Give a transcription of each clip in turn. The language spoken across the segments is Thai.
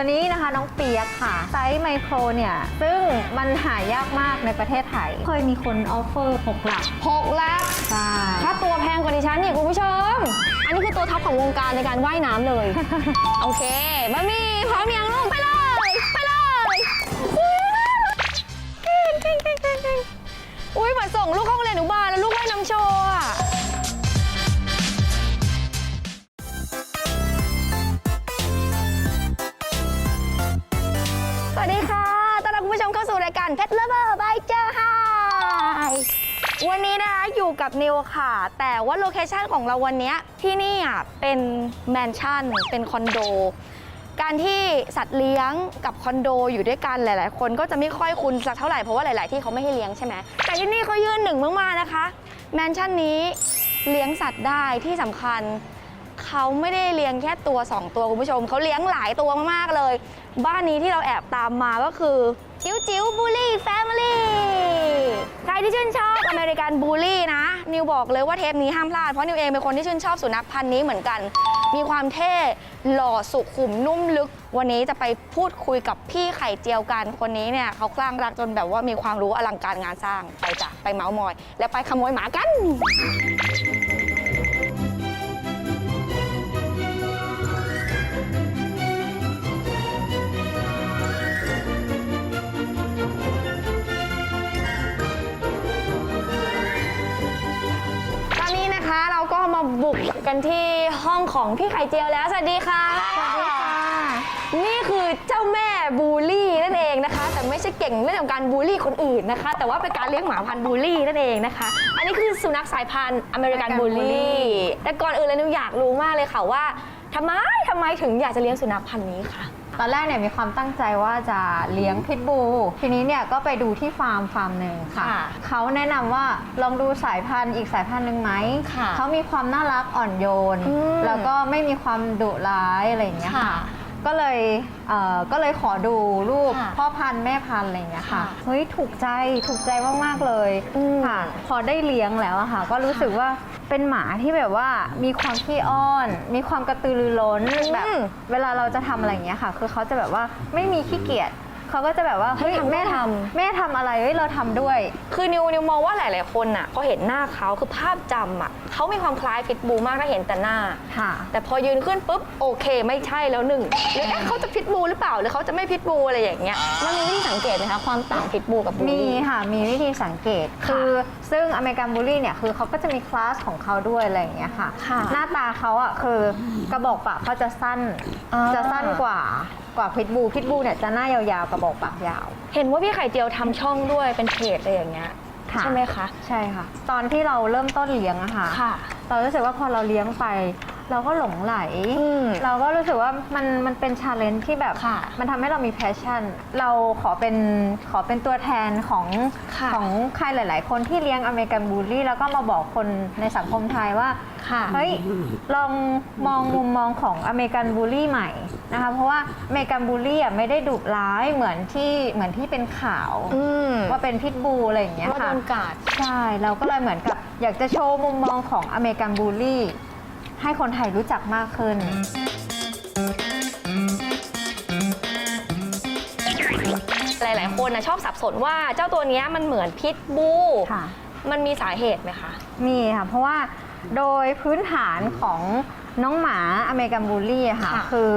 ตัวนี้นะคะน้องเปียกค่ะ ไซส์ไมโครเนี่ย ซึ่งมันหายากมากในประเทศไทย เคยมีคนออฟเฟอร์6หลักหกลักใช่ถ้าตัวแพงกว่าดิฉันนี่คุณผู้ชม อันนี้คือตัวท็อปของวงการในการว่ายน้ำเลย โอเคบะหมี่พร้อมยังลูกไปเลย ไปเลยเก่งเก่งเก่งเก่งเก่งอุ้ยเหมือนส่งลูกเข้าโรงเรียนอนุบาลแล้วลูกว่ายน้ำโชว์อะ อยู่กับนิวค่ะ แต่ว่าโลเคชันของเราวันนี้ที่นี่อะเป็นแมนชั่น เป็นคอนโด การที่สัตว์เลี้ยงกับคอนโดอยู่ด้วยกันหลาย ๆ คนก็จะไม่ค่อยคุ้นสักเท่าไหร่เพราะว่าหลาย ๆ ที่เขาไม่ให้เลี้ยงใช่ไหมแต่ที่นี่เขายืนหนึ่งมากๆนะคะแมนชั่นนี้เลี้ยงสัตว์ได้ที่สำคัญเขาไม่ได้เลี้ยงแค่ตัว 2 ตัวคุณผู้ชมเขาเลี้ยงหลายตัวมากๆเลย บ้านนี้ที่เราแอบตามมาก็คือ จิ๋วจิ๋วบูลลี่แฟมิลี่ใครที่ชื่นชอบอเมริกันบูลลี่นะ นิวบอกเลยว่าเทปนี้ห้ามพลาด เพราะนิวเองเป็นคนที่ชื่นชอบสุนัขพันธุ์นี้เหมือนกัน มีความเท่หล่อสุขุมนุ่มลึก วันนี้จะไปพูดคุยกับพี่ไข่เจียวกันคนนี้เนี่ยเขาคลั่งรักจนแบบว่ามีความรู้อลังการงานสร้างไปจ้ะไปเมาส์มอย แล้วไปขโมยหมากัน กกันที่ห้องของพี่ไข่เจียวแล้ว สวัสดีค่ะ สวัสดีค่ะ นี่คือเจ้าแม่บูลลี่นั่นเองนะคะ แต่ไม่ใช่เก่งเรื่องของการบูลลี่คนอื่นนะคะ แต่ว่าเป็นการเลี้ยงหมาพันธุ์บูลลี่นั่นเองนะคะ อันนี้คือสุนัขสายพันธุ์อเมริกัน American บูลลี่ Bully แต่ก่อนอื่นเลยนิวอยากรู้มากเลยค่ะว่าทำไมทำไมถึงอยากจะเลี้ยงสุนัขพันธุ์นี้ค่ะ ตอนแรกเนี่ยมีความตั้งใจว่าจะเลี้ยงพิทบูทีนี้เนี่ยก็ไปดูที่ฟาร์มฟาร์มหนึ่งค่ะ ค่ะเขาแนะนำว่าลองดูสายพันธุ์อีกสายพันธุ์หนึ่งไหมค่ะเขามีความน่ารักอ่อนโยน อืม แล้วก็ไม่มีความดุร้ายอะไรอย่างเงี้ยค่ะ ค่ะ ก็เลยเอ่อก็เลยขอดูรูปค่ะพ่อพันธุ์แม่พันธุ์อะไรอย่างเงี้ยค่ะ ค่ะเฮ้ยถูกใจถูกใจมาก ๆ เลยอืมค่ะ พอได้เลี้ยงแล้วอะค่ะ ก็รู้สึกว่า เป็นหมาที่แบบว่ามีความขี้อ้อน มีความกระตือรือร้นแบบอืมเวลาเราจะทำอะไรอย่างเงี้ยค่ะ คือเขาจะแบบว่าไม่มีขี้เกียจ เขาก็จะแบบว่าให้เฮ้ยทำแม่ก็ททำแม่ทำอะไรเฮ้ยเราทำด้วย คือนิวนิวมองว่าหลาย ๆ คนน่ะพอเห็นหน้าเขาคือภาพจำอะเขามีความคล้ายพิทบูมากถ้าเห็นแต่หน้า ค่ะ แต่พอยืนขึ้นปุ๊บโอเคไม่ใช่แล้วหนึ่งหรือเอ๊ะเขาจะพิทบูหรือเปล่าหรือเขาจะไม่พิทบูอะไรอย่างเงี้ยมันมีวิธีสังเกตไหมคะความต่างพิทบูกับบูลมีลี่ ค่ะมีวิธีสังเกตค่ะคือซึ่งอเมริกันบูลลี่เนี่ยคือเขาก็จะมีคลาสของเขาด้วยอะไรอย่างเงี้ยค่ะ ค่ะหน้าตาเขาอะคือกระบอกปากเขาจะสั้นอ่า จะสั้นกว่า กว่าพิทบูพิทบูเนี่ยจะหน้ายาวๆกระบอกปากยาว เห็นว่าพี่ไข่เจียวทำช่องด้วยเป็นเพจอะไรอย่างเงี้ยค่ะ ใช่ไหมคะ ใช่ค่ะ ตอนที่เราเริ่มต้นเลี้ยงอะค่ะ ค่ะ เรารู้สึกว่าพอเราเลี้ยงไป เราก็หลงไหล อืมเราก็รู้สึกว่ามันมันเป็นชาเลนจ์ที่แบบ ค่ะมันทำให้เรามีแพชชั่น เราขอเป็นขอเป็นตัวแทนของค่ะของใครหลาย ๆ คนที่เลี้ยงอเมริกันบูลลี่ แล้วก็มาบอกคนในสังคมไทยว่า ค่ะเฮ้ย ลองมองมุมมองของอเมริกันบูลลี่ใหม่นะคะเพราะว่าอเมริกันบูลลี่อะไม่ได้ดุร้ายเหมือนที่เหมือนที่เป็นข่าว อืม ว่าเป็นพิทบูอะไรอย่างเงี้ยว่าโดค่ะ นกัด ใช่ เราก็เลยเหมือนกับ อยากจะโชว์มุมมองของอเมริกันบูลลี่ ให้คนไทยรู้จักมากขึ้น หลาย ๆ คนนะชอบสับสนว่าเจ้าตัวเนี้ยมันเหมือนพิทบูค่ะ มันมีสาเหตุไหมคะ มีค่ะ เพราะว่าโดยพื้นฐานของ น้องหมาอเมริกันบูลลี่อะค่ะ ค่ะคือ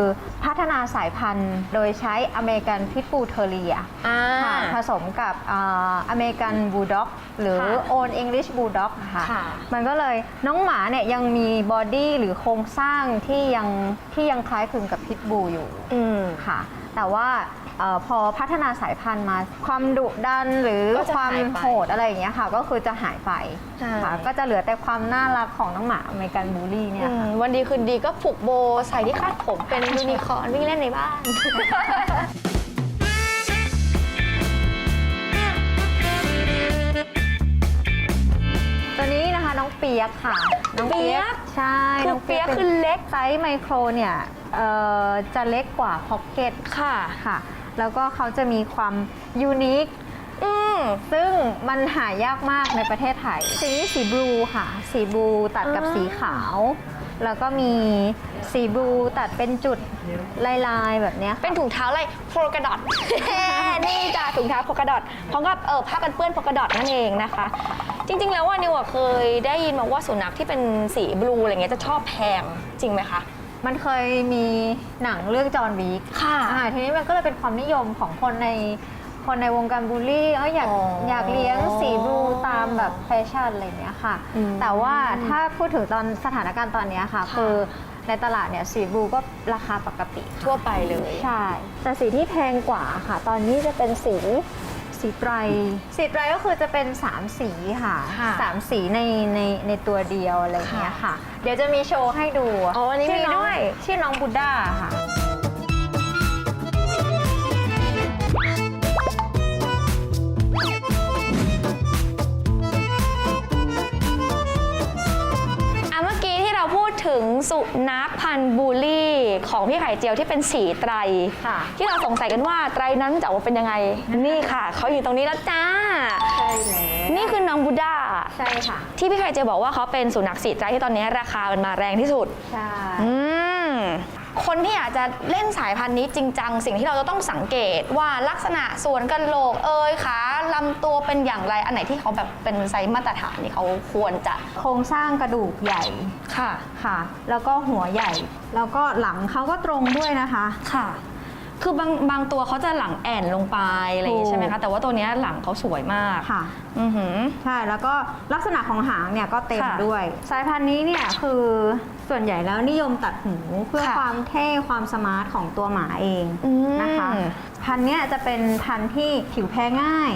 พัฒนาสายพันธุ์โดยใช้อเมริกันพิทบูเทอเรียอ่าค่ะผสมกับอ่าอเมริกันบูลด็อกหรือค่ะโอนอังกฤษบูลด็อกค่ะ ค่ะ มันก็เลยน้องหมาเนี่ยยังมีบอดี้หรือโครงสร้างที่ยังที่ยังคล้ายคลึงกับพิทบูอยู่ อืม ค่ะแต่ว่าเออพอพัฒนาสายพันธุ์มาความดุดันหรือก็จะความหายไปโหดอะไรอย่างเงี้ยค่ะ ก็คือจะหายไปใช่ ค่ะก็จะเหลือแต่ความน่ารักของน้องหมาอเมริกันบูลลี่เนี่ย อืค่ะมวันดีคืนดีก็ผูกโบใส่ที่คาดผมเป็นยูนิคอร์นวิ่งเล่นในบ้าน ตัวนี้นะคะน้องเปียกค่ะ น้องเปี๊ยก ใช่คือน้องเปียกป็คือเล็กไซส์ไมโครเนี่ยเอ่อจะเล็กกว่าพ็อกเก็ตค่ะ ค่ะ แล้วก็เขาจะมีความยูนิค อืม ซึ่งมันหายากมากในประเทศไทย สีนี้สีบลูค่ะ สีบลูตัดกับอ่า สีขาว แล้วก็มีสีบลูตัดเป็นจุดลายๆแบบเนี้ยค่ะเป็นถุงเท้าอะไรโฟกระดอท นี่จ้ะถุงเท้าโฟกระดอทพร้อมกับเออผ้ากันเปื้อนโฟกระดอทนั่นเองนะคะ จริง ๆ แล้วว่านิวอะเคยได้ยินมาว่าสุนัขที่เป็นสีบลูอะไรเงี้ยจะชอบแพงจริงไหมคะ มันเคยมีหนังเรื่องจอห์นวิกค่ะ อ่าทีนี้มันก็เลยเป็นความนิยมของคนใน คนในวงการบูลลี่เอออยากอ๋ออยากเลี้ยงสีบลูตามแบบแฟชั่นอะไรอย่างเงี้ยค่ะ อืมแต่ว่าถ้าพูดถึงตอนสถานการณ์ตอนเนี้ยค่ะ ค่ะ คือในตลาดเนี่ยสีบลูก็ราคาปกติค่ะทั่วไปเลย ใช่ แต่สีที่แพงกว่าค่ะ ตอนนี้จะเป็นสีสีไตร สีไตรก็คือจะเป็น 3 สีค่ะค่ะสามสีในในในตัวเดียวอะไรอย่างเงี้ยค่ะ เดี๋ยวจะมีโชว์ให้ดูอ๋ออันนี้ชื่มีน้องด้วย ชื่อน้องบูด้าค่ะอะ ของพี่ไข่เจียวที่เป็นสีไตร ค่ะที่เราสงสัยกันว่าไตรนั้นจะออกมาเป็นยังไง นี่ค่ะ เขาอยู่ตรงนี้แล้วจ้า ใช่แล้วนี่คือน้องบูดาใช่ค่ะ ที่พี่ไข่เจียวบอกว่าเขาเป็นสุนัขสีไตรที่ตอนนี้ราคามันมาแรงที่สุด ใช่ อืมคนที่อยากจะเล่นสายพันธุ์นี้จริงจัง สิ่งที่เราจะต้องสังเกตว่าลักษณะส่วนกระโหลกเอยขา ลำตัวเป็นอย่างไร อันไหนที่เขาแบบเป็นไซส์มาตรฐานที่เขาควรจะโครงสร้างกระดูกใหญ่ค่ะ ค่ะ แล้วก็หัวใหญ่ แล้วก็หลังเขาก็ตรงด้วยนะคะ ค่ะ คือบางบางตัวเขาจะหลังแอนลงไปอะไรอย่างงี้ถูกใช่ไหมคะ แต่ว่าตัวเนี้ยหลังเขาสวยมากค่ะ อือหือ ใช่ แล้วก็ลักษณะของหางเนี่ยก็เต็มค่ะด้วย สายพันธุ์นี้เนี่ยคือส่วนใหญ่แล้วนิยมตัดหูเพื่อค่ะความเท่ความสมาร์ทของตัวหมาเองอืมนะคะ พันธุ์เนี้ยจะเป็นพันธุ์ที่ผิวแพ้ง่าย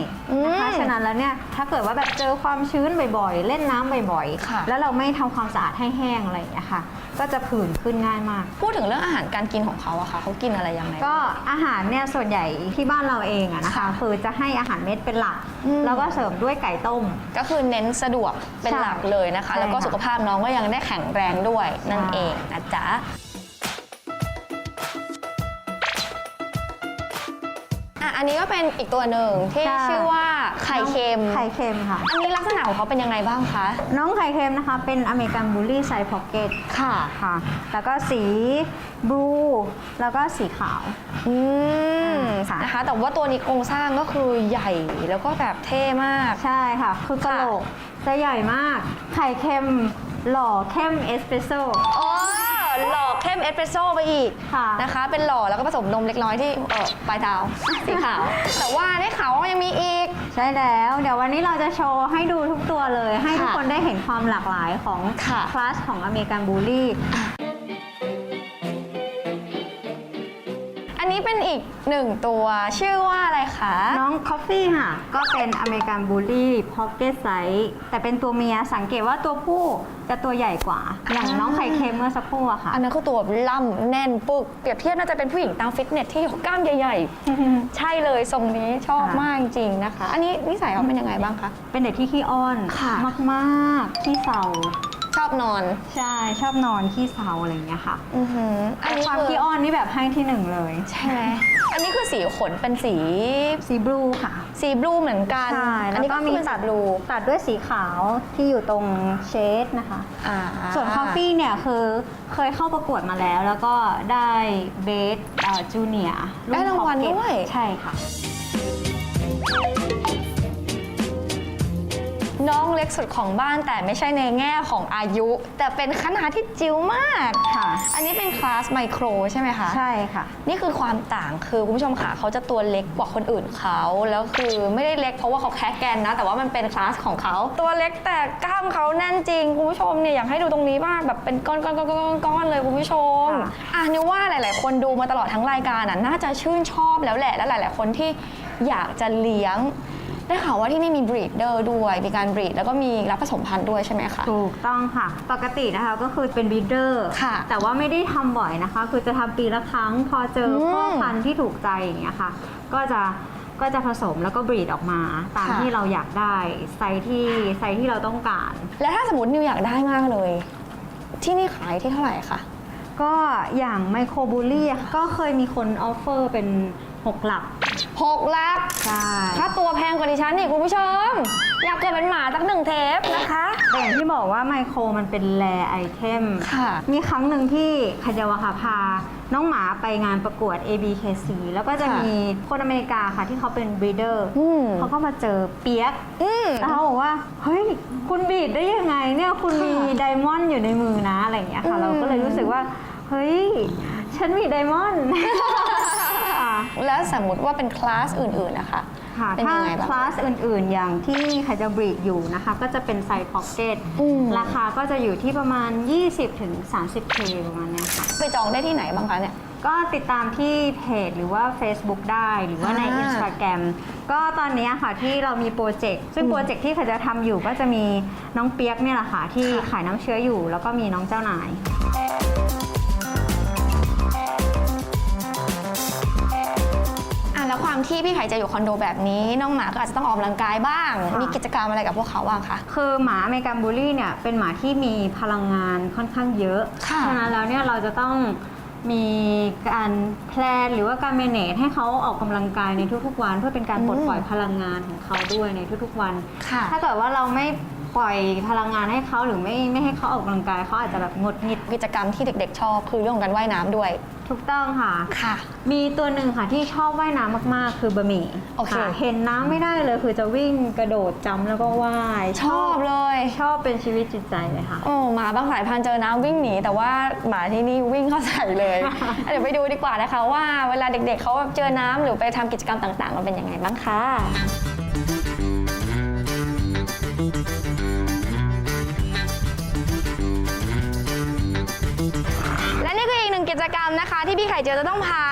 นะคะอืมฉะนั้นแล้วเนี่ยถ้าเกิดว่าแบบเจอความชื้นบ่อยๆ เล่นน้ำบ่อยค่ะ ๆ แล้วเราไม่ทำความสะอาดให้แห้งอะไรอย่างเงี้ยค่ะ ก็จะผื่นขึ้นง่ายมาก พูดถึงเรื่องอาหารการกินของเขาอะค่ะเขากินอะไรยังไง ก็อาหารเนี่ยส่วนใหญ่ที่บ้านเราเองอะนะคะ ค่ะคือจะให้อาหารเม็ดเป็นหลัก อืม แล้วก็เสริมด้วยไก่ต้ม ก็คือเน้นสะดวกเป็นใช่หลักเลยนะคะ ใช่แล้วก็ค่ะ สุขภาพน้องก็ยังได้แข็งแรงด้วยนั่นใช่เองนะจ๊ะ อะอันนี้ก็เป็นอีกตัวหนึ่งที่ใช่ ชื่อว่าไข่เค็ม ไข่เค็มค่ะ อันนี้ลักษณะของเขาเป็นยังไงบ้างคะ น้องไข่เค็มนะคะ เป็นอเมริกันบูลลี่ไซส์พ็อกเก็ตค่ะ ค่ะ แล้วก็สีบลูแล้วก็สีขาว อืมค่ะ นะคะ แต่ว่าตัวนี้โครงสร้างก็คือใหญ่แล้วก็แบบเท่มาก ใช่ค่ะ คือกระโหลกจะใหญ่มาก ไข่เค็มหล่อเข้มเอสเปรสโซ่ โอ้ หล่อเข้มเอสเปรสโซ่ไปอีกค่ะ นะคะ เป็นหล่อแล้วก็ผสมนมเล็กน้อยที่เออปลายเท้าสีขาวแต่ว่าได้ข่าวว่ายังมีอีก ใช่แล้ว เดี๋ยววันนี้เราจะโชว์ให้ดูทุกตัวเลย ให้ทุกค่ะคนได้เห็นความหลากหลายของค่ะคลาสของอเมริกันบูลลี่ นนี้เป็นอีกหนึ่งตัวชื่อว่าอะไรคะ น้องคอฟฟี่ค่ะ ก็เป็นอเมริกันบูลลี่พ็อกเก็ตไซส์แต่เป็นตัวเมียสังเกตว่าตัวผู้จะตัวใหญ่กว่า อย่างน้องไข่เค็มเมื่อสักครู่อะค่ะ อันนั้นคือตัวล่ำแน่นปึกเปรียบเทียบน่าจะเป็นผู้หญิงตามฟิตเนสที่กล้ามใหญ่ๆ ใช่เลยทรงนี้ชอบค่ะมากจริงๆนะคะ อันนี้นิสัยเขาเป็นยังไงบ้างคะ เป็นเด็กที่ขี้อ้อนค่ะ มากๆขี้เศร้าช อบนอน ใช่ชอบนอนขี้เศร้าอะไรอย่างเงี้ยค่ะอือหืออันนี้ความคือขี้อ้อนนี่แบบให้ที่หนึ่งเลย ใช่ไหมอันนี้คือสีขนเป็นสี สีบลูค่ะ สีบลูเหมือนกันใช่อัแล้วนี้ก็ก็มีมีตัตัดดบลูตัดด้วยสีขาวที่อยู่ตรงเชดนะคะอ่าส่วนคอฟฟี่เนี่ยคือเคยเข้าประกวดมาแล้ว แล้วก็ได้เบสจูเนียได้รางวัลด้วยใช่ค่ะ น้องเล็กสุดของบ้านแต่ไม่ใช่ในแง่ของอายุ แต่เป็นขนาดที่จิ๋วมากค่ะ อันนี้เป็นคลาสไมโครใช่ไหมคะใช่ค่ะ นี่คือความต่างคือคุณผู้ชมค่ะเขาจะตัวเล็กกว่าคนอื่นเขาแล้วคือไม่ได้เล็กเพราะว่าเขาแค่แกนนะ แต่ว่ามันเป็นคลาสของเขาตัวเล็กแต่กล้ามเขาแน่นจริงคุณผู้ชมเนี่ยอยากให้ดูตรงนี้มากแบบเป็นก้อนก้อนก้อนก้อนก้อนเลยคุณผู้ชมค่ะอะนิวว่าหลาย ๆ คนดูมาตลอดทั้งรายการอะน่าจะชื่นชอบแล้วแหละและหลาย ๆ คนที่อยากจะเลี้ยง ได้ข่าวว่าที่นี่มีบรีดเดอร์ด้วยมีการบรีดแล้วก็มีรับผสมพันธุ์ด้วยใช่ไหมคะ ถูกต้องค่ะ ปกตินะคะก็คือเป็นบีเดอร์ค่ะ แต่ว่าไม่ได้ทำบ่อยนะคะ คือจะทำปีละครั้งพอเจออมพ่อพันธุ์ที่ถูกใจอย่างเงี้ยค่ะ ก็จะก็จะผสมแล้วก็บรีดออกมาตามค่ะ ที่เราอยากได้ไซส์ที่ไซส์ที่เราต้องการ แล้วถ้าสมมตินิวอยากได้มากเลย ที่นี่ขายที่เท่าไหร่คะ ก็อย่างไมโครบูลลี่ก็เคยมีคนออฟเฟอร์เป็น 6หลัก หกลักใช่ถ้าตัวแพงกว่าดิฉันนี่คุณผู้ชม อยากเกิดเป็นหมาตั้งหนึ่งเทปนะคะ แต่อย่างที่บอกว่าไมโครมันเป็นแรไอเทม ค่ะ มีครั้งหนึ่งที่ขยาวะค่ะพา น้องหมาไปงานประกวด ABKC แล้วก็จะค่ะมีคนอเมริกาค่ะที่เขาเป็นบรีเดอร์อืม เขาก็มาเจอเปียก อืม แล้วเขาบอกว่า เฮ้ย คุณบีดได้ยังไงเนี่ย คุณมีค่ะไดมอนด์อยู่ในมือนะ อะไรอย่างเงี้ยค่ะ อืม เราก็เลยรู้สึกว่า เฮ้ย ฉันมีไดมอนด์ค่ะ แล้วสมมติว่าเป็นคลาสอื่นๆนะคะค่ะเป็นถ้ายังไงบ้างคลาสอื่นๆ อย่างที่ใครจะบรีดอยู่นะคะ ก็จะเป็นไซส์พ็อกเก็ตอืม ราคาก็จะอยู่ที่ประมาณ 20-30K ประมาณเนี้ยค่ะ ไปจองได้ที่ไหนบ้างคะเนี่ย ก็ติดตามที่เพจหรือว่า Facebook ได้หรือว่าใน อ่า Instagram ก็ตอนนี้ค่ะที่เรามีโปรเจกต์ซึ่งโปรเจกต์ที่เขาจะทำอยู่ก็จะมีน้องเปียกเนี่ยแหละค่ะที่ขายน้ำเชื้ออยู่ แล้วก็มีน้องเจ้านายอ่ ความที่พี่ไข่จะอยู่คอนโดแบบนี้น้องหมาก็อาจจะต้องออกกำลังกายบ้าง ค่ะ มีกิจกรรมอะไรกับพวกเขาบ้างคะ คือหมาอเมริกันบูลลี่เนี่ยเป็นหมาที่มีพลังงานค่อนข้างเยอะ ค่ะฉะนั้นแล้วเนี่ยเราจะต้องมีการแพลนหรือว่าการเมเนจให้เขาออกกำลังกายในทุกๆวัน เพื่อเป็นการปลดปล่อยพลังงานของเขาด้วยในทุกๆวัน ค่ะ ถ้าเกิดว่าเราไม่ ปล่อยพลังงานให้เขาหรือไม่ไม่ให้เขาออกกำลังกายเขาอาจจะแบบหงุดหงิด กิจกรรมที่เด็กๆ ชอบคือเรื่องของการว่ายน้ำด้วย ถูกต้องค่ะ ค่ะ มีตัวหนึ่งค่ะที่ชอบว่ายน้ำมากๆ คือบะหมี่โอเคะเห็นน้ำไม่ได้เลยคือจะวิ่งกระโดดจำแล้วก็ว่ายชอบเลยชอบเป็นชีวิตจิตใจเลยค่ะ โอ้หมาบางสายพันธุ์เจอน้ำวิ่งหนี แต่ว่าหมาที่นี่วิ่งเข้าใส่เลย เดี๋ยวไปดูดีกว่านะคะว่าเวลาเด็กๆเขาแบบเจอน้ำหรือไปทำกิจกรรมต่างๆ มันเป็นยังไงบ้างคะและ กหนึ่งกิจกรรมนะคะ ที่พี่ไข่เจียวจะต้องพา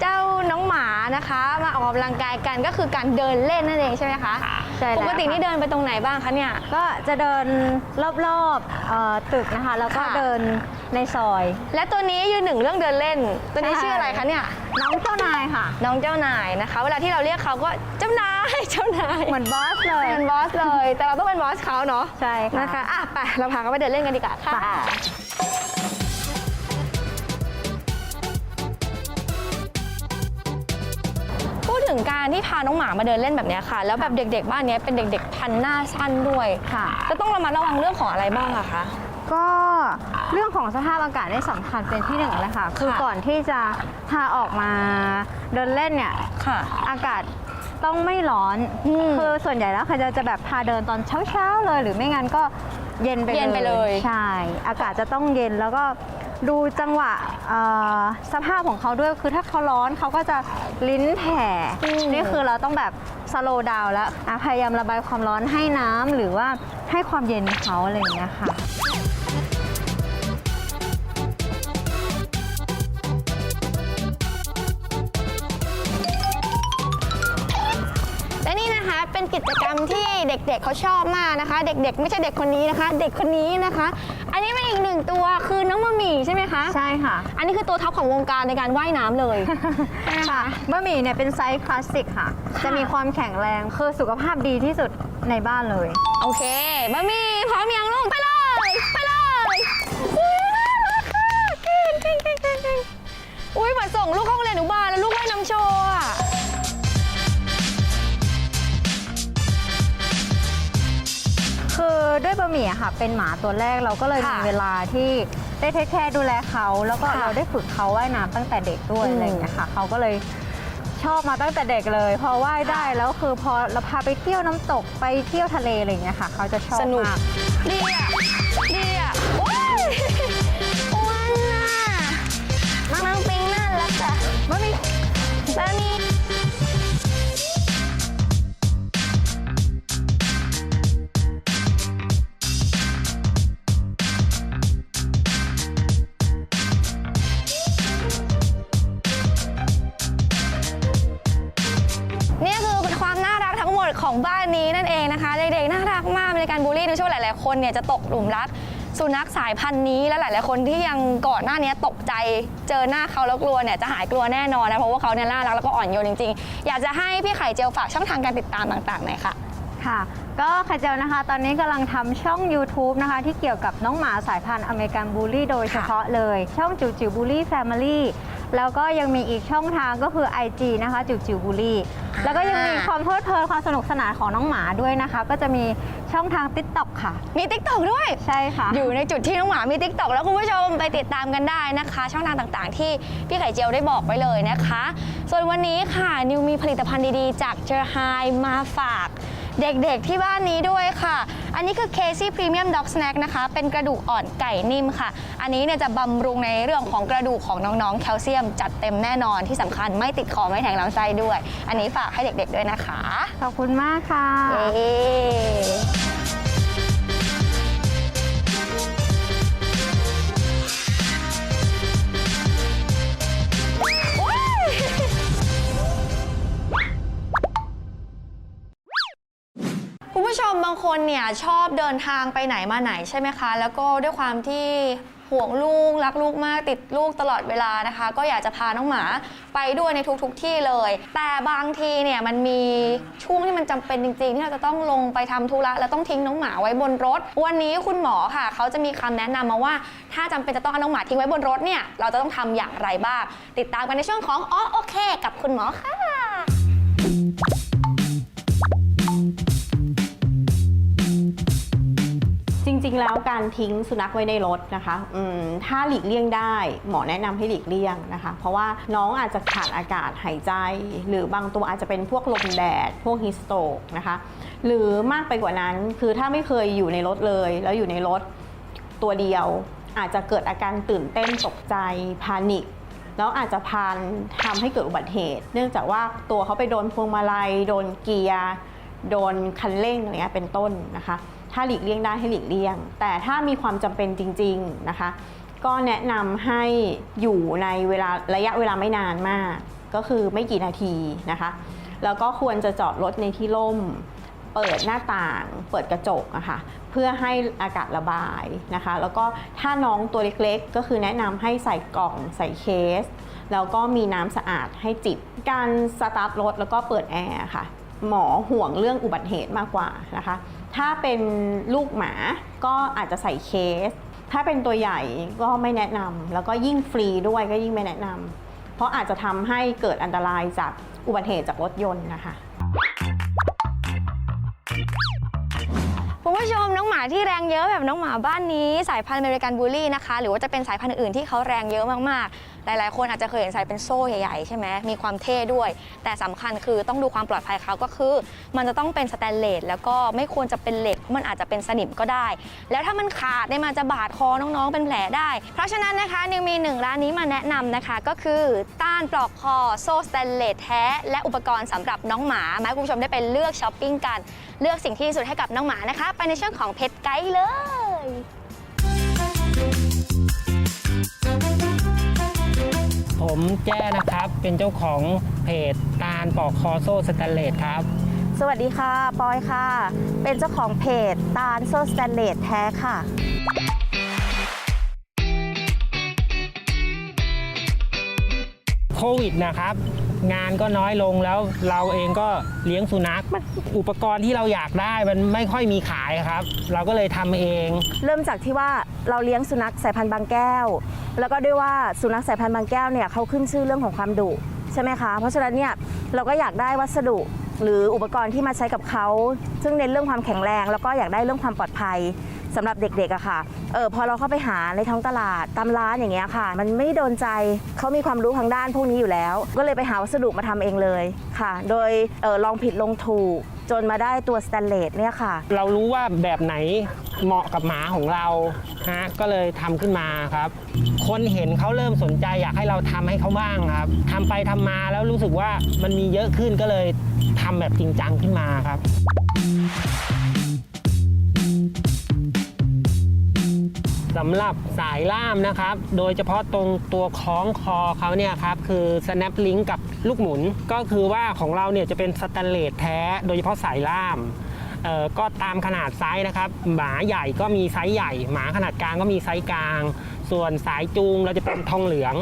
เจ้าน้องหมานะคะ มาออกกำลังกายกันก็คือการเดินเล่นนั่นเองใช่ไหมคะใช่แล้วปกตินี่ค่ะเดินไปตรงไหนบ้างคะเนี่ย ก็จะเดินรอบๆเอ่อตึกนะคะ แล้วก็ค่ะ เดินในซอย และตัวนี้ยืนหนึ่งเรื่องเดินเล่น ตัวนี้ใช่ ชื่ออะไรคะเนี่ย น้องเจ้านายค่ะ น้องเจ้านายนะคะ เวลาที่เราเรียกเขาก็เจ้านาย เจ้านายเหมือนบอสเลย เป็นบอสเลย แต่เราต้องเป็นบอสเขาเนาะใช่ค่ะนะคะอะไปเราพาเขาไปเดินเล่นกันดีกว่าค่ะ ไป ถึงการที่พาน้องหมามาเดินเล่นแบบเนี้ยค่ะ แล้วแบบเด็กๆบ้านเนี้ยเป็นเด็ก ๆ พันหน้าสั้นด้วยค่ะก็ต้องระมัดระวังเรื่องของอะไรบ้างอะคะ ก็เรื่องของสภาพอากาศได้สำคัญเป็นที่หนึ่งเลยค่ะ คือก่อนที่จะพาออกมาเดินเล่นเนี่ย ค่ะ อากาศต้องไม่ร้อน อืมคือส่วนใหญ่แล้วเขาจะจะแบบพาเดินตอนเช้าๆเลย หรือไม่งั้นก็เย็นไปเลยเย็นไปเลย ใช่ อากาศจะต้องเย็นแล้วก็ ดูจังหวะเอ่อสภาพของเขาด้วยคือถ้าเขาร้อนเขาก็จะลิ้นแผ่นี่คือเราต้องแบบสโลว์ดาวน์แล้วอะพยายามระบายความร้อนให้น้ำหรือว่าให้ความเย็นเขาอะไรอย่างเงี้ยค่ะและนี่นะคะเป็นกิจกรรมที่เด็กๆเขาชอบมากนะคะ เด็กๆ ไม่ใช่เด็กคนนี้นะคะ เด็กคนนี้นะคะอั นนี้เป็นอีกหนึ่งตัวคือน้องมะหมี่ใช่ไหมคะ ใช่ค่ะ อันนี้คือตัวท็อปของวงการในการว่ายน้ำเลยค่ะบะหมี่เนี่ยเป็นไซส์คลาสสิกค่ะ จะมีความแข็งแรงคือสุขภาพดีที่สุดในบ้านเลย โอเคบะหมี่พร้อมยังลูก ไปเลย ไปเลยอุ๊ยน่ารักค่ะเก่งเก่งเก่งเก่งเก่งอุ้ยเหมือนส่งลูกเข้าโรงเรียนอนุบาลแล้วลูกว่ายน้ำโชว์อะ ด้วยบะหมี่อะค่ะ เป็นหมาตัวแรกเราก็เลยมีเวลาที่ได้เทคแคร์ดูแลเขา แล้วก็เราได้ฝึกเขาว่ายน้ำตั้งแต่เด็กด้วยอะไรอย่างเงี้ยค่ะเขาก็เลยชอบมาตั้งแต่เด็กเลย พอว่ายได้แล้วคือพอเราพาไปเที่ยวน้ำตกไปเที่ยวทะเลอะไรอย่างเงี้ยค่ะเขาจะชอบสนุก มาก ดีอะดีอะโอ้ยอ้วนอะน้องปิงน่ารักอะบะหมี่บะหมี่ คนเนี่ยจะตกหลุมรัก สุนัขสายพันธุ์นี้และหลาย ๆ คนที่ยังก่อนหน้านี้ตกใจเจอหน้าเขาแล้วกลัวเนี่ยจะหายกลัวแน่นอนนะเพราะว่าเขาเนี่ยน่ารักแล้วก็อ่อนโยนจริง ๆ อยากจะให้พี่ไข่เจลฝากช่องทางการติดตามต่างๆหน่อยค่ะค่ะก็คาเจลนะคะ ตอนนี้กำลังทำช่อง YouTube นะคะ ที่เกี่ยวกับน้องหมาสายพันธุ์อเมริกันบูลลี่โดยเฉพาะเลย ช่องจิ๋วจิ๋วบูลลี่แฟมิลี่ แล้วก็ยังมีอีกช่องทางก็คือ IG นะคะจิ๋วจิ๋วบูลลี่ แล้วก็ยังมีความเพลิดเพลินความสนุกสนานของน้องหมาด้วยนะคะ ก็จะมีช่องทาง TikTok ค่ะ มีติ๊กต็อกด้วย ใช่ค่ะ อยู่ในจุดที่น้องหมามีติ๊กต็อกแล้วคุณผู้ชมไปติดตามกันได้นะคะ ช่องทางต่างๆ ที่พี่ไข่เจียวได้บอกไว้เลยนะคะ ส่วนวันนี้ค่ะนิวมีผลิตภัณฑ์ดีๆ จากเจอไฮมาฝาก เด็กๆที่บ้านนี้ด้วยค่ะ อันนี้คือ Casey Premium Dog Snack นะคะ เป็นกระดูกอ่อนไก่นิ่มค่ะ อันนี้เนี่ยจะบำรุงในเรื่องของกระดูกของน้องๆ แคลเซียมจัดเต็มแน่นอนที่สำคัญไม่ติดคอไม่แทงลำไส้ด้วย อันนี้ฝากให้เด็กๆด้วยนะคะขอบคุณมากค่ะ เย้ คนเนี่ยชอบเดินทางไปไหนมาไหนใช่ไหมคะ แล้วก็ด้วยความที่ห่วงลูกรักลูกมากติดลูกตลอดเวลานะคะ ก็อยากจะพาน้องหมาไปด้วยในทุกๆทที่เลย แต่บางทีเนี่ยมันมีช่วงที่มันจำเป็นจริงๆที่เราจะต้องลงไปทำธุระแล้วต้องทิ้งน้องหมาไว้บนรถ วันนี้คุณหมอค่ะ เขาจะมีคำแนะนำมาว่า ถ้าจำเป็นจะต้องเอาน้องหมาทิ้งไว้บนรถเนี่ยเราจะต้องทำอย่างไรบ้างติดตามกันในช่วงของอ๋อโอเค กับคุณหมอค่ะ ริง ๆ แล้วการทิ้งสุนัขไว้ในรถนะคะถ้าหลีกเลี่ยงได้ หมอแนะนำให้หลีกเลี่ยงนะคะ เพราะว่าน้องอาจจะขาดอากาศหายใจ หรือบางตัวอาจจะเป็นพวกลมแดด พวกฮิสโตกนะคะ หรือมากไปกว่านั้นคือถ้าไม่เคยอยู่ในรถเลย แล้วอยู่ในรถตัวเดียว อาจจะเกิดอาการตื่นเต้นตกใจพานิคแล้วอาจจะพานทำให้เกิดอุบัติเหตุ เนื่องจากว่าตัวเขาไปโดนพวงมาลัย โดนเกียร์ โดนคันเร่งอะไรเงี้ยเป็นต้นนะคะ ถ้าหลีกเลี่ยงได้ให้หลีกเลี่ยง แต่ถ้ามีความจำเป็นจริง ๆนะคะ ก็แนะนำให้อยู่ในเวลาระยะเวลาไม่นานมาก ก็คือไม่กี่นาทีนะคะ แล้วก็ควรจะจอดรถในที่ร่ม เปิดหน้าต่าง เปิดกระจกอะคะเพื่อให้อากาศระบายนะคะ แล้วก็ถ้าน้องตัวเล็กๆ ก็คือแนะนำให้ใส่กล่องใส่เคส แล้วก็มีน้ำสะอาดให้จิบ การสตาร์ทรถแล้วก็เปิดแอร์ค่ะ หมอห่วงเรื่องอุบัติเหตุมากกว่านะคะ ถ้าเป็นลูกหมาก็อาจจะใส่เคส ถ้าเป็นตัวใหญ่ก็ไม่แนะนำแล้วก็ยิ่งฟรีด้วยก็ยิ่งไม่แนะนำเพราะอาจจะทำให้เกิดอันตรายจากอุบัติเหตุจากรถยนต์นะคะคุณผู้ชมน้องหมาที่แรงเยอะแบบน้องหมาบ้านนี้ สายพันธุ์อเมริกันบูลลี่นะคะ หรือว่าจะเป็นสายพันธุ์อื่นที่เขาแรงเยอะมากๆ หลายๆ คนอาจจะเคยเห็นใสายเป็นโซ่ใหญ่ๆใช่ไหมมีความเท่ด้วย แต่สำคัญคือต้องดูความปลอดภัยเขาก็คือ มันจะต้องเป็นสแตนเลสแล้วก็ไม่ควรจะเป็นเหล็กเพราะมันอาจจะเป็นสนิมก็ได้ แล้วถ้ามันขาดเนี่ยมันจะบาดคอน้องๆเป็นแผลได้ เพราะฉะนั้นนะคะนิวมีหนึ่งร้านนี้มาแนะนำนะคะก็คือต้านปลอกคอโซ่สแตนเลสแท้ และอุปกรณ์สำหรับน้องหมามาให้คุณผู้ชมได้ไปเลือกช้อปปิ้งกัน เลือกสิ่งที่ดีสุดให้กับน้องหมานะคะ ไปในช่วงของเพจไกด์เลย ผมแจ้นะครับ เป็นเจ้าของเพจตาลปอกคอโซ่สแตนเลสครับ สวัสดีค่ะ ปอยค่ะ เป็นเจ้าของเพจตาลโซสแตนเลสแท้ค่ะ โควิดนะครับ งานก็น้อยลงแล้วเราเองก็เลี้ยงสุนัขอุปกรณ์ที่เราอยากได้มันไม่ค่อยมีขายครับ เราก็เลยทำเอง เริ่มจากที่ว่าเราเลี้ยงสุนัขสายพันธุ์บางแก้ว แล้วก็ด้วยว่าสุนัขสายพันธุ์บางแก้วเนี่ยเขาขึ้นชื่อเรื่องของความดุใช่ไหมคะ เพราะฉะนั้นเนี่ยเราก็อยากได้วัสดุ หรืออุปกรณ์ที่มาใช้กับเขา ซึ่งเน้นเรื่องความแข็งแรง แล้วก็อยากได้เรื่องความปลอดภัยสำหรับเด็กๆอะค่ะ เออพอเราเข้าไปหาในท้องตลาดตามร้านอย่างเงี้ยค่ะ มันไม่โดนใจเขามีความรู้ทางด้านพวกนี้อยู่แล้ว ก็เลยไปหาวัสดุมาทำเองเลยค่ะ โดยเออลองผิดลงถูก จนมาได้ตัวสแตนเลสเนี่ยค่ะ เรารู้ว่าแบบไหนเหมาะกับหมาของเราฮะก็เลยทำขึ้นมาครับ คนเห็นเขาเริ่มสนใจอยากให้เราทำให้เขาบ้างครับทำไปทำมาแล้วรู้สึกว่ามันมีเยอะขึ้นก็เลยทำแบบจริงจังขึ้นมาครับ สำหรับสายล่ามนะครับ โดยเฉพาะตรงตัวคล้องคอเขาเนี่ยครับคือ snap link กับลูกหมุน ก็คือว่าของเราเนี่ยจะเป็นสแตนเลสแท้ โดยเฉพาะสายล่ามก็ตามขนาดไซส์นะครับ หมาใหญ่ก็มีไซส์ใหญ่ หมาขนาดกลางก็มีไซส์กลาง ส่วนสายจูงเราจะเป็นทองเหลือง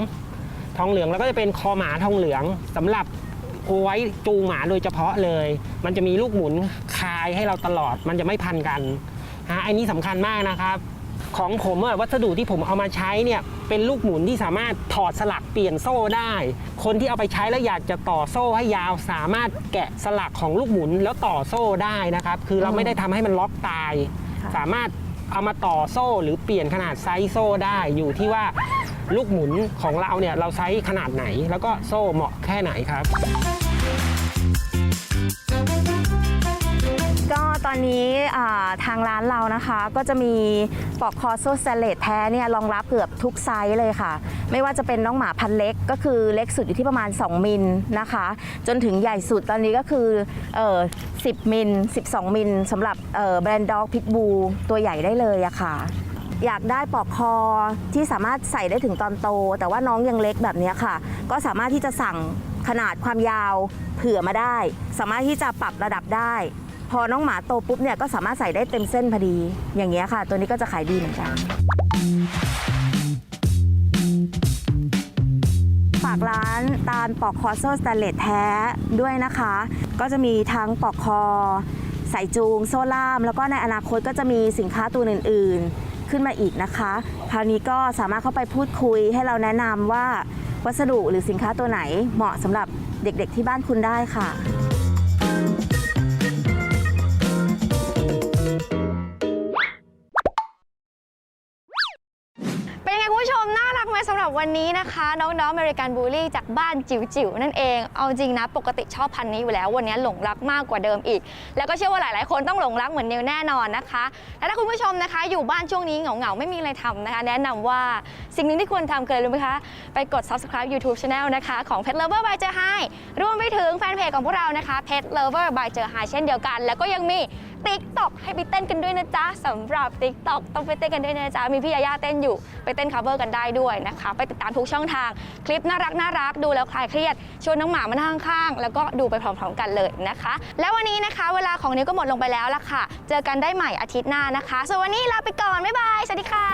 ทองเหลืองแล้วก็จะเป็นคอหมาทองเหลืองสำหรับไว้จูงหมาโดยเฉพาะเลย มันจะมีลูกหมุนคายให้เราตลอด มันจะไม่พันกันฮะไอันนี้สำคัญมากนะครับ ของผมอะวัสดุที่ผมเอามาใช้เนี่ยเป็นลูกหมุนที่สามารถถอดสลักเปลี่ยนโซ่ได้ คนที่เอาไปใช้แล้วอยากจะต่อโซ่ให้ยาว สามารถแกะสลักของลูกหมุนแล้วต่อโซ่ได้นะครับคือเราไม่ได้ทำให้มันล็อกตายค่ะสามารถเอามาต่อโซ่หรือเปลี่ยนขนาดไซส์โซ่ได้อยู่ที่ว่าลูกหมุนของเราเนี่ยเราไซส์ขนาดไหน แล้วก็โซ่เหมาะแค่ไหนครับ ก็ตอนนี้ทางร้านเรานะคะก็จะมีปลอกคอโซ่สแตนเลสแท้เนี่ยรองรับเกือบทุกไซส์เลยค่ะ ไม่ว่าจะเป็นน้องหมาพันเล็ก ก็คือเล็กสุดอยู่ที่ประมาณ 2 มิลนะคะ จนถึงใหญ่สุดตอนนี้ก็คือเอ่อ10 มิล 12 มิลสำหรับแบรนด์ด็อกพิทบูตัวใหญ่ได้เลยอะค่ะอยากได้ปลอกคอที่สามารถใส่ได้ถึงตอนโต แต่ว่าน้องยังเล็กแบบนี้ค่ะ ก็สามารถที่จะสั่งขนาดความยาวเผื่อมาได้ สามารถที่จะปรับระดับได้ พอน้องหมาโตปุ๊บเนี่ยก็สามารถใส่ได้เต็มเส้นพอดี อย่างเงี้ยค่ะ ตัวนี้ก็จะขายดีเหมือนกันฝากร้านตาลปอกคอโซ่สแตนเลสแท้ด้วยนะคะ ก็จะมีทั้งปอกคอใส่จูง โซ่ล่าม แล้วก็ในอนาคตก็จะมีสินค้าตัวอื่น ๆ ขึ้นมาอีกนะคะ คราวนี้ก็สามารถเข้าไปพูดคุยให้เราแนะนำว่าวัสดุหรือสินค้าตัวไหนเหมาะสำหรับเด็กๆที่บ้านคุณได้ค่ะ รับวันนี้นะคะน้องๆอเมริกันบูลลี่จากบ้านจิ๋วๆนั่นเอง เอาจริงนะปกติชอบพันธุ์นี้อยู่แล้ว วันนี้หลงรักมากกว่าเดิมอีก แล้วก็เชื่อว่าหลายๆ คนต้องหลงรักเหมือนนิวแน่นอนนะคะ และถ้าคุณผู้ชมนะคะ อยู่บ้านช่วงนี้เหงาๆ ไม่มีอะไรทำนะคะ แนะนำว่าสิ่งหนึ่งที่ควรทำคืออะไรรู้ไหมคะ ไปกด subscribe YouTube Channel นะคะ ของ Pet Lover by เจอไฮรวมไปถึงแฟนเพจของพวกเรานะคะ Pet Lover by เจอไฮเช่นเดียวกัน แล้วก็ยังมี ติ๊กต็อกให้ไปเต้นกันด้วยนะจ๊ะสำหรับติ๊กต็อกต้องไปเต้นกันด้วยนะจ๊ะมีพี่ยาย่าเต้นอยู่ไปเต้น cover กันได้ด้วยนะคะ ไปติดตามทุกช่องทาง คลิปน่ารักน่ารักดูแล้วคลายเครียดชวนน้องหมามานั่งข้างๆแล้วก็ดูไปพร้อมๆกันเลยนะคะ แล้ววันนี้นะคะ เวลาของนิ้วก็หมดลงไปแล้วล่ะค่ะ เจอกันได้ใหม่อาทิตย์หน้านะคะส่วนวันนี้ลาไปก่อนบ๊ายบายสวัสดีค่ะ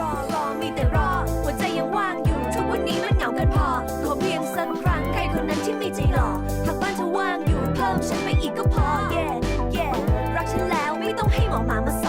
รอรอมีแต่รอหัวใจยังว่างอยู่ทุกวันนี้มันเหงากันพอขอเพียงสักครั้งใครคนนั้นที่มีใจหล่อหาบ้านเธอว่างอยู่เพิ่มฉันไปอีกก็พอ yeah หมอหมามา